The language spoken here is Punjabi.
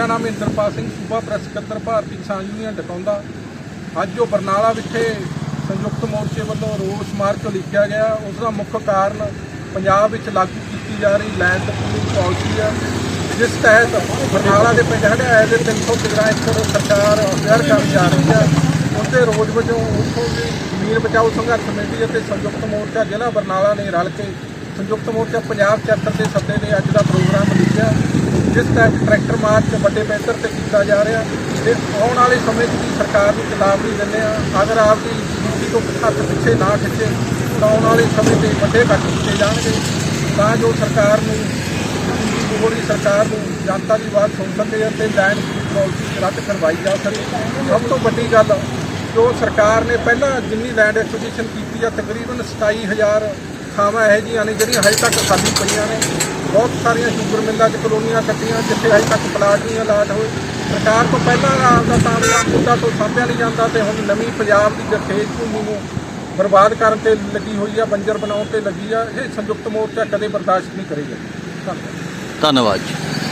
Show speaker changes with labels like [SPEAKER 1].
[SPEAKER 1] ਮੇਰਾ ਨਾਮ ਇੰਦਰਪਾਲ ਸਿੰਘ ਸੂਬਾ ਪ੍ਰੈਸ ਸਕੱਤਰ ਭਾਰਤੀ ਕਿਸਾਨ ਯੂਨੀਅਨ ਡਕੌਂਦਾ। ਅੱਜ ਜੋ ਬਰਨਾਲਾ ਵਿਖੇ ਸੰਯੁਕਤ ਮੋਰਚੇ ਵੱਲੋਂ ਰੋਸ ਮਾਰਚ ਲਿਖਿਆ ਗਿਆ। ਉਸ ਦਾ ਮੁੱਖ ਕਾਰਨ ਪੰਜਾਬ ਵਿੱਚ ਲਾਗੂ ਕੀਤੀ ਜਾ ਰਹੀ ਲੈਂਡ ਪੂਲਿੰਗ ਪਾਲਿਸੀ ਹੈ ਜਿਸ ਤਹਿਤ ਬਰਨਾਲਾ ਦੇ ਪਿੰਡ ਹੜਿਆਏ ਦੇ 313 ਏਕੜ ਸਰਕਾਰ ਅਖਤਿਆਰ ਕਰਨ ਜਾ ਰਹੀ ਹੈ ਉਹਦੇ ਰੋਜ਼ ਵਜੋਂ ਉੱਥੋਂ ਦੀ ਜ਼ਮੀਨ ਬਚਾਓ ਸੰਘਰਸ਼ ਕਮੇਟੀ ਅਤੇ ਸੰਯੁਕਤ ਮੋਰਚਾ ਜ਼ਿਲ੍ਹਾ ਬਰਨਾਲਾ ਨੇ ਰਲ ਕੇ ਸੰਯੁਕਤ ਮੋਰਚਾ ਪੰਜਾਬ ਚੈਪਟਰ ਦੇ ਸੱਦੇ ਦੇ ਅੱਜ ਦਾ ਪ੍ਰੋਗਰਾਮ ਜਿਸ ਤਹਿਤ ਟਰੈਕਟਰ ਮਾਰਚ ਵੱਡੇ ਪੱਧਰ ਤੇ ਕੀਤਾ ਜਾ ਰਿਹਾ ਤੇ ਆਉਣ ਵਾਲੇ ਸਮੇਂ 'ਚ ਵੀ ਸਰਕਾਰ ਨੂੰ ਚੇਤਾਵਨੀ ਦਿੰਦੇ ਆ ਅਗਰ ਆਪਦੀ ਨੀਤੀ ਤੋਂ ਹੱਥ ਪਿੱਛੇ ਨਾ ਖਿੱਚੇ, ਤਾਂ ਆਉਣ ਵਾਲੇ ਸਮੇਂ ਤੇ ਵੱਡੇ ਕੱਟ ਕੀਤੇ ਜਾਣਗੇ। ਤਾਂ ਜੋ ਸਰਕਾਰ ਨੂੰ ਮੋੜੀ ਸਰਕਾਰ ਨੂੰ ਜਨਤਾ ਦੀ ਆਵਾਜ਼ ਸੁਣ ਸਕੇ ਅਤੇ ਲੈਂਡ ਪਾਲਿਸੀ ਰੱਦ ਕਰਵਾਈ ਜਾ ਸਕੇ। ਸਭ ਤੋਂ ਵੱਡੀ ਗੱਲ, ਜੋ ਸਰਕਾਰ ਨੇ ਪਹਿਲਾਂ ਜਿੰਨੀ ਲੈਂਡ ਐਕੁਜੀਸ਼ਨ ਕੀਤੀ ਆ, ਤਕਰੀਬਨ 27000 ਥਾਵਾਂ ਇਹੋ ਜਿਹੀਆਂ ਨੇ ਜਿਹੜੀਆਂ ਹਜੇ ਤੱਕ ਖਾਲੀ ਪਈਆਂ ਨੇ। ਬਹੁਤ ਸਾਰੀਆਂ ਸ਼ੂਗਰ ਮਿੱਲਾਂ 'ਚ ਕਲੋਨੀਆਂ ਕੱਟੀਆਂ, ਜਿੱਥੇ ਹਜੇ ਤੱਕ ਪਲਾਟ ਨਹੀਂ ਅਲਾਟ ਹੋਏ। ਸਰਕਾਰ ਤੋਂ ਪਹਿਲਾਂ ਆਪਦਾ ਤਾਂ ਮੁੱਦਾ ਤੋਂ ਸਾਂਭਿਆ ਨਹੀਂ ਜਾਂਦਾ ਤੇ ਹੁਣ ਨਵੀਂ ਪੰਜਾਬ ਦੀ ਜਖੇਜ ਭੂਮੀ ਨੂੰ ਬਰਬਾਦ ਕਰਨ ਤੇ ਲੱਗੀ ਹੋਈ ਆ, ਬੰਜਰ ਬਣਾਉਣ ਤੇ ਲੱਗੀ ਆ, ਇਹ ਸੰਯੁਕਤ ਮੋਰਚਾ ਕਦੇ ਬਰਦਾਸ਼ਤ ਨਹੀਂ ਕਰੇਗਾ। ਧੰਨਵਾਦ।
[SPEAKER 2] ਧੰਨਵਾਦ ਜੀ।